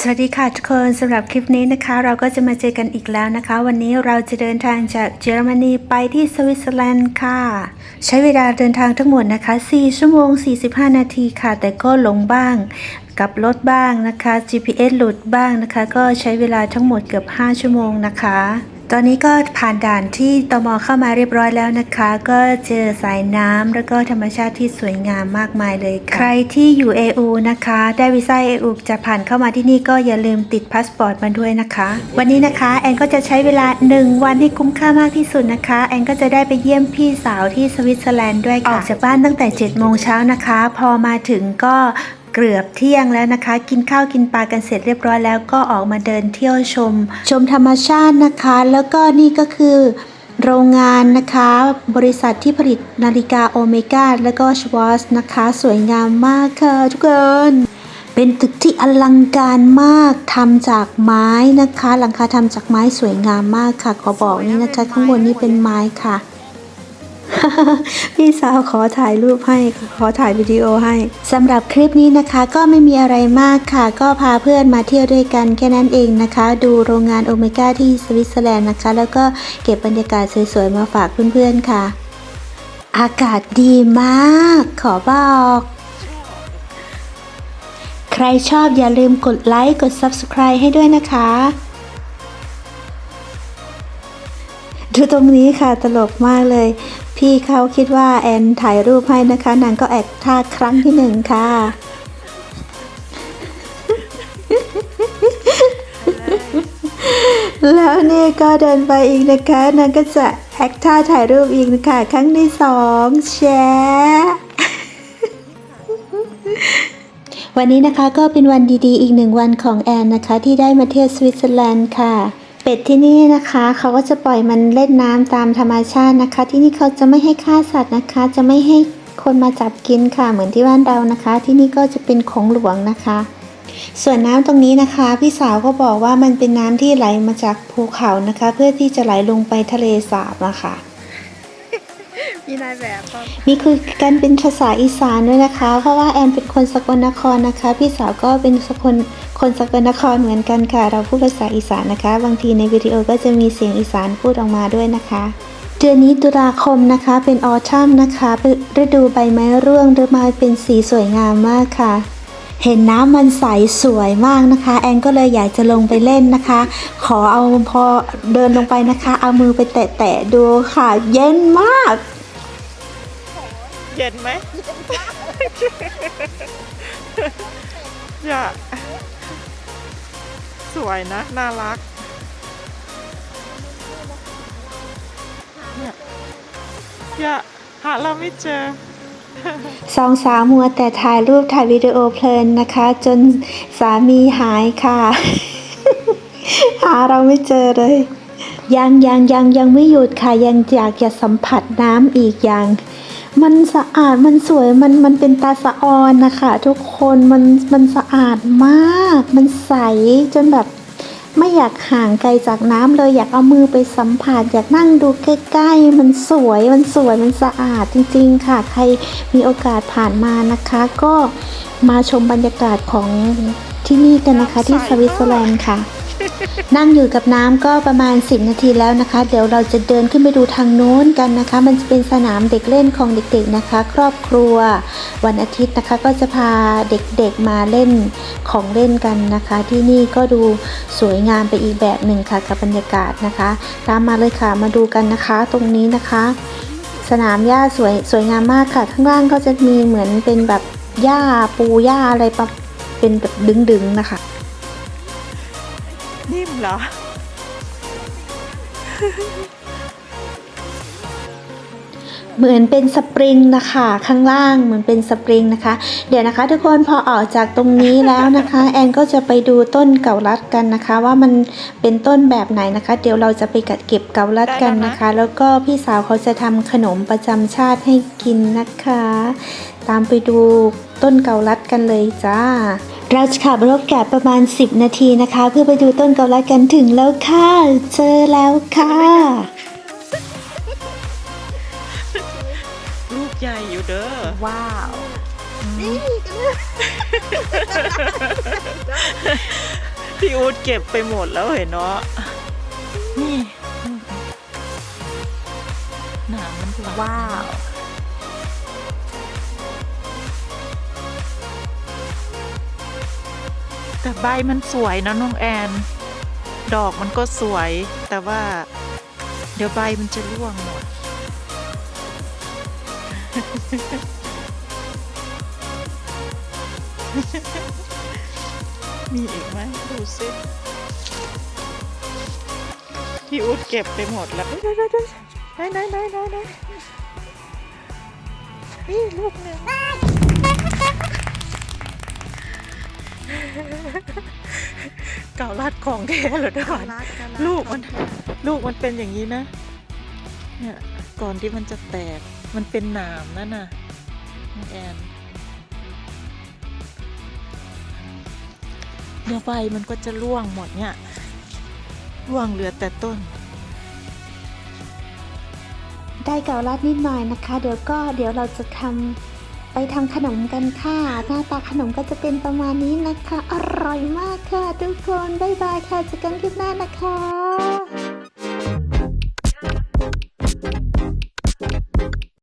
สวัสดีค่ะทุกคนสำหรับคลิปนี้นะคะ เราก็จะมาเจอกันอีกแล้วนะคะ วันนี้เราจะเดินทางจากเยอรมนีไปที่สวิตเซอร์แลนด์ค่ะ ใช้เวลาเดินทางทั้งหมดนะคะ 4 ชั่วโมง 45 นาทีค่ะ แต่ก็หลงบ้างกับรถบ้างนะคะ GPS หลุดบ้างนะคะ ก็ใช้เวลาทั้งหมดเกือบ 5 ชั่วโมงนะคะ ตอนนี้ก็ผ่านด่านที่ตมเข้ามาเรียบร้อยแล้วนะคะ ก็เจอสายน้ำแล้วก็ธรรมชาติที่สวยงามมากมายเลยค่ะใครที่อยู่ AU นะคะ ได้วีซ่า AU จะผ่านเข้ามาที่นี่ก็อย่าลืมติดพาสปอร์ตมาด้วยนะคะ วันนี้นะคะแอนก็จะใช้เวลา 1 วันให้คุ้มค่ามากที่สุดนะคะ แอนก็จะได้ไปเยี่ยมพี่สาวที่สวิตเซอร์แลนด์ด้วยค่ะออกจากบ้านตั้งแต่7โมงเช้านะคะ พอมาถึงก็ เกือบเที่ยงแล้วนะคะ กินข้าวกินปลากันเสร็จเรียบร้อยแล้วก็ออกมาเดินเที่ยวชม ชมธรรมชาตินะคะ แล้วก็นี่ก็คือโรงงานนะคะ บริษัทที่ผลิตนาฬิกาโอเมก้าและก็ชวอสนะคะ สวยงามมากค่ะทุกคนเป็นตึกที่อลังการมากทำจากไม้นะคะ หลังคาทำจากไม้สวยงามมากค่ะ ขอบอกนี่นะคะ ข้างบนนี่เป็นไม้ค่ะ พี่สาวขอถ่ายรูปให้ ขอถ่ายวิดีโอให้สำหรับคลิปนี้นะคะก็ไม่มีอะไรมากค่ะ ก็พาเพื่อนมาเที่ยวด้วยกันแค่นั้นเองนะคะ ดูโรงงานโอเมก้าที่สวิตเซอร์แลนด์นะคะ แล้วก็เก็บบรรยากาศสวยๆมาฝากเพื่อนๆค่ะ อากาศดีมาก ขอบอกใครชอบอย่าลืมกดไลค์ กด Subscribe ให้ด้วยนะคะ ดูตรงนี้ค่ะตลกมากเลย พี่เขาคิดว่าแอนถ่ายรูปให้นะคะ นางก็แอคท่าครั้งที่หนึ่งค่ะ แล้วนี่ก็เดินไปอีกนะคะ นางก็จะแอคท่าถ่ายรูปอีกนะคะ ครั้งที่สองแชร์วันนี้นะคะก็เป็นวันดีๆ อีกหนึ่งวันของแอนนะคะ ที่ได้มาเที่ยวสวิตเซอร์แลนด์ค่ะ เป็ดที่นี่นะคะเขาก็จะปล่อยมันเล่นน้ำตามธรรมชาตินะคะ ที่นี่เขาจะไม่ให้ฆ่าสัตว์นะคะ จะไม่ให้คนมาจับกินค่ะเหมือนที่บ้านเรานะคะ ที่นี่ก็จะเป็นของหลวงนะคะ ส่วนน้ำตรงนี้นะคะ พี่สาวก็บอกว่ามันเป็นน้ำที่ไหลมาจากภูเขานะคะ เพื่อที่จะไหลลงไปทะเลสาบนะคะมีนายแบบครับมีคุยกันเป็นภาษาอีสานด้วยนะคะ เพราะว่าแอนเป็นคนสกลนครนะคะ พี่สาวก็เป็นสกล คนสกลนครเหมือนกันค่ะ เราพูดภาษาอีสานนะคะ บางทีในวิดีโอก็จะมีเสียงอีสานพูดออกมาด้วยนะคะ เดือนนี้ตุลาคมนะคะ เป็นออทัมนะคะฤดูใบไม้ร่วงหรือไม้เป็นสีสวยงามมากค่ะ เห็นน้ำมันใสสวยมากนะคะ แอนก็เลยอยากจะลงไปเล่นนะคะ ขอเอาพอเดินลงไปนะคะ เอามือไปแตะๆดูค่ะ เย็นมาก เย็นไหม อย่า สวยนะ น่ารัก เนี่ยอย่าหาเราไม่เจอสองสาวมัวแต่ถ่ายรูปถ่ายวิดีโอเพลินนะคะ จนสามีหายค่ะ หาเราไม่เจอเลย ยังยังยังยังไม่หยุดค่ะ ยังอยากจะสัมผัสน้ำอีกอย่าง มันสะอาดมันสวยมันมันเป็นตาสะออนนะคะทุกคนมันมันสะอาดมาก มันใสจนแบบไม่อยากห่างไกลจากน้ำเลยอยากเอามือไปสัมผัสอยากนั่งดูใกล้ๆ มันสวยมันสวยมันสะอาดจริง ๆ ค่ะ ใครมีโอกาสผ่านมานะคะ ก็มาชมบรรยากาศของที่นี่กันนะคะที่สวิตเซอร์แลนด์ค่ะ นั่งอยู่กับน้ำก็ประมาณ 10 นาทีแล้วนะคะ เดี๋ยวเราจะเดินขึ้นไปดูทางโน้นกันนะคะ มันจะเป็นสนามเด็กเล่นของเด็กๆนะคะ ครอบครัว วันอาทิตย์นะคะก็จะพาเด็กๆมาเล่นของเล่นกันนะคะ ที่นี่ก็ดูสวยงามไปอีกแบบหนึ่งค่ะกับบรรยากาศนะคะ ตามมาเลยค่ะมาดูกันนะคะ ตรงนี้นะคะ สนามหญ้าสวยสวยงามมากค่ะ ข้างล่างก็จะมีเหมือนเป็นแบบหญ้าปูหญ้าอะไรปเป็นแบบดึงๆนะคะ เหรอ เหมือนเป็นสปริงนะคะข้างล่างเหมือนเป็นสปริงนะคะ เดี๋ยวนะคะ ทุกคนพอออกจากตรงนี้แล้วนะคะ แอนก็จะไปดูต้นเกาลัดกันนะคะ ว่ามันเป็นต้นแบบไหนนะคะ เดี๋ยวเราจะไปกัดเก็บเกาลัดกันนะคะ แล้วก็พี่สาวเขาจะทำขนมประจำชาติให้กินนะคะ ตามไปดูต้นเกาลัดกันเลยจ้า เราจะขับรถแกะประมาณ 10 นาทีนะคะ เพื่อไปดูต้นเกาลัดกันถึงแล้วค่ะ เจอแล้วค่ะ ลูกใหญ่อยู่เด้อว้าวอืพี่อูดเก็บไปหมดแล้วเห็นเนาะนี่หนามมันหลายว้าว แต่ใบมันสวยนะน้องแอน ดอกมันก็สวย แต่ว่า เดี๋ยวใบมันจะร่วงหมด มีอีกไหมดูสิพี่อูดเก็บไปหมดแล้วไหนไหนไหนไหนไหนนี่ลูกหนึ่ง เก่าลัดของแท้เหรอทุกคนลูกมันลูกมันเป็นอย่างนี้นะ เนี่ยก่อนที่มันจะแตกมันเป็นหนามนั่นน่ะน้องแอนเนื้อใบมันก็จะร่วงหมดเนี่ยร่วงเหลือแต่ต้น ได้เกาลัดนิดหน่อยนะคะ เดี๋ยวก็เดี๋ยวเราจะทำ ไปทำขนมกันค่ะ หน้าตาขนมก็จะเป็นประมาณนี้นะคะ อร่อยมากค่ะ ทุกคน บ๊ายบายค่ะเจอกันคลิปหน้านะคะ